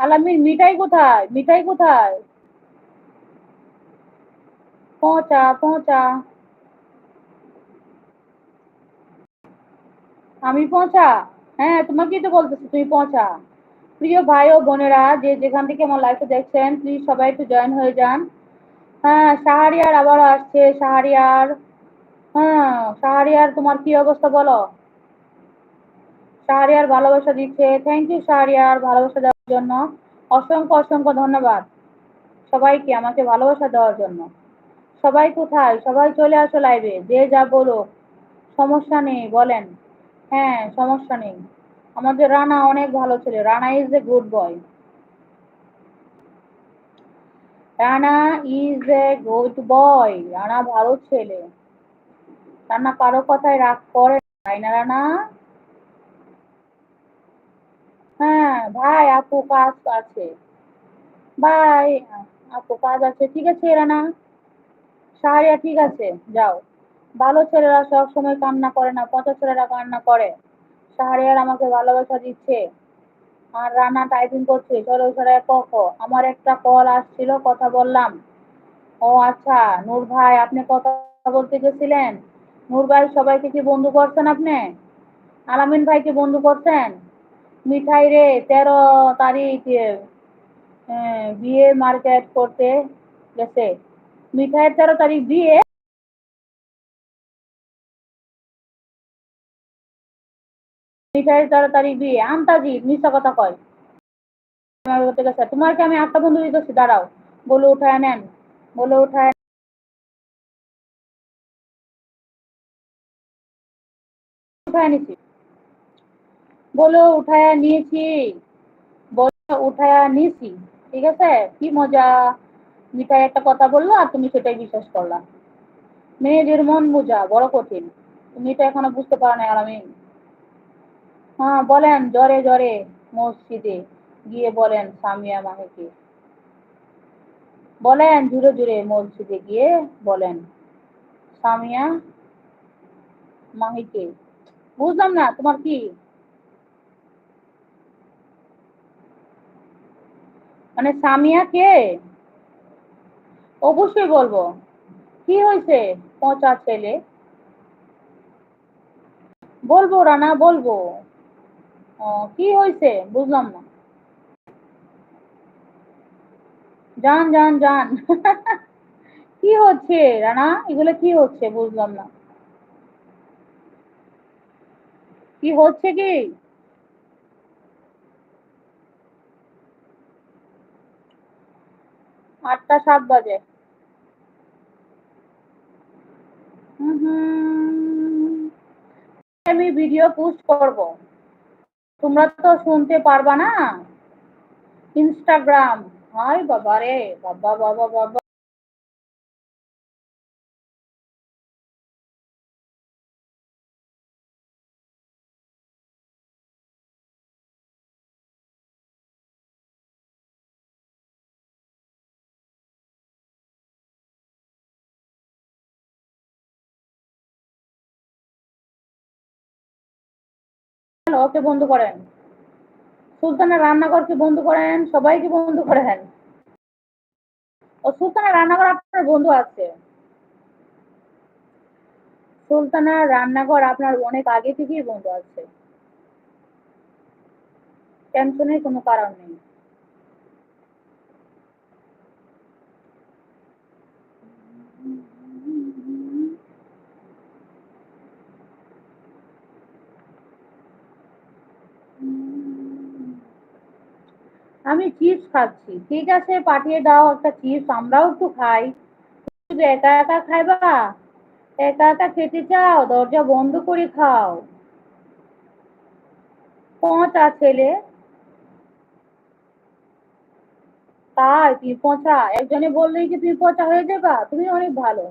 আলামিন, মিঠাই কোথায়? মিঠাই কোথায়? পৌঁছা পৌঁছা আমি পৌঁছা হ্যাঁ তোমাকেই তো বলতেছি, তুমি পৌঁছা প্রিয় ভাই ও বোনেরা, যে যেখান থেকে আমার লাইফে দেখছেন প্লিজ সবাই একটু জয়েন হয়ে যান। হ্যাঁ সাহারিয়ার আবারও আসছে। সাহারিয়ার হ্যাঁ সাহারিয়ার, তোমার কি অবস্থা বলো? সাহারিয়ার ভালোবাসা দিচ্ছে। থ্যাংক ইউ সাহারিয়ার, ভালোবাসা জন্য অসংখ্য অসংখ্য ধন্যবাদ। সবাইকে আমাকে ভালোবাসা দেওয়ার জন্য। সবাই কোথায়? সবাই চলে আসো লাইভে যে যা বলো সমস্যা নেই, বলেন। হ্যাঁ সমস্যা নেই। আমাদের রানা অনেক ভালো ছেলে। Rana is a good boy Rana is a good boy Rana ভালো ছেলে। রানা কারও কথায় রাগ করে তাই না, রানা? হ্যাঁ ভাই, আপু কাজ আছে। ভাই, আপু কাজ আছে, ঠিক আছে রানা? সাহারিয়া, ঠিক আছে, যাও। ভালো ছেলেরা সব সময় কান্না করে না, পচা ছেলেরা কান্না করে। সাহারিয়ার আমাকে ভালোবাসা দিচ্ছে। আর রানা টাইপিং করছে, চলো চলো ক আমার একটা কল আসছিল, কথা বললাম। ও আচ্ছা নূর ভাই, আপনি কথা বলতে গেছিলেন? নূর ভাই, সবাইকে কি বন্ধু করছেন আপনি? আলামিন ভাইকে বন্ধু করছেন? মিঠাই রে, তেরো তারিখ বিয়ে মার্কেট করতে গেছে। মিঠাইয়ের তেরো তারিখ বিয়ে। মিঠাইয়ের তেরো তারিখ বিয়ে। আন্তাজি মিথ্যা কথা কয়। করতে গেছে তোমাকে আমি আটটা বন্ধু দিতেছি দাঁড়াও। বলে, উঠায় নেন বলে, উঠায় উঠায় নিছি বলে উঠায়া নিয়েছি, বলে উঠায়া নিয়েছি, ঠিক আছে? কি মজা। মিঠাই একটা কথা বলল আর তুমি সেটাই বিশ্বাস করলা। মেয়েদের মন বোঝা বড় কঠিন। তুমি এটা এখনও বুঝতে পারো না আমি হ্যাঁ বলেন, জ্বরে জ্বরে মসজিদে গিয়ে বলেন সামিয়া মাহিকে। বলেন, জুড়ে জুড়ে মসজিদে গিয়ে বলেন সামিয়া মাহিকে। বুঝলাম না, তোমার কি মানে সামিয়া কে? অবশ্যই বলব। কি হয়েছে? পচা ছেলে। বলব রানা, বলব। কি হয়েছে? বুঝলাম না। যান যান যান কি হচ্ছে রানা? এগুলো কি হচ্ছে? বুঝলাম না। কি হচ্ছে কি? আটটা সাত বাজে। আমি ভিডিও পোস্ট করব। তোমরা তো শুনতে পারবা না। ইনস্টাগ্রাম হয় বাবা রে বাবা বাবা বাবা। ওকে বন্ধ করেন। সুলতানের রান্নাঘরকে বন্ধ করেন, সবাইকে বন্ধ করেন। ও সুলতানের রান্নাঘর আপনার বন্ধু আছে। সুলতানার রান্নাঘর আপনার অনেক আগে থেকেই বন্ধ আছে। টেনশনের কোনো কারণ নেই। আমি চিপস খাচ্ছি। ঠিক আছে, পাঠিয়ে দাও একটা চিপস আমরাও একটু খাই। শুধু একা একা খাইবা? একা একা খেতে চাও? দরজা বন্ধ করে খাও। পচা ছেলে। তাই তুমি পচা? একজনে বললেই কি তুমি পচা হয়ে যাবা? তুমি অনেক ভালো।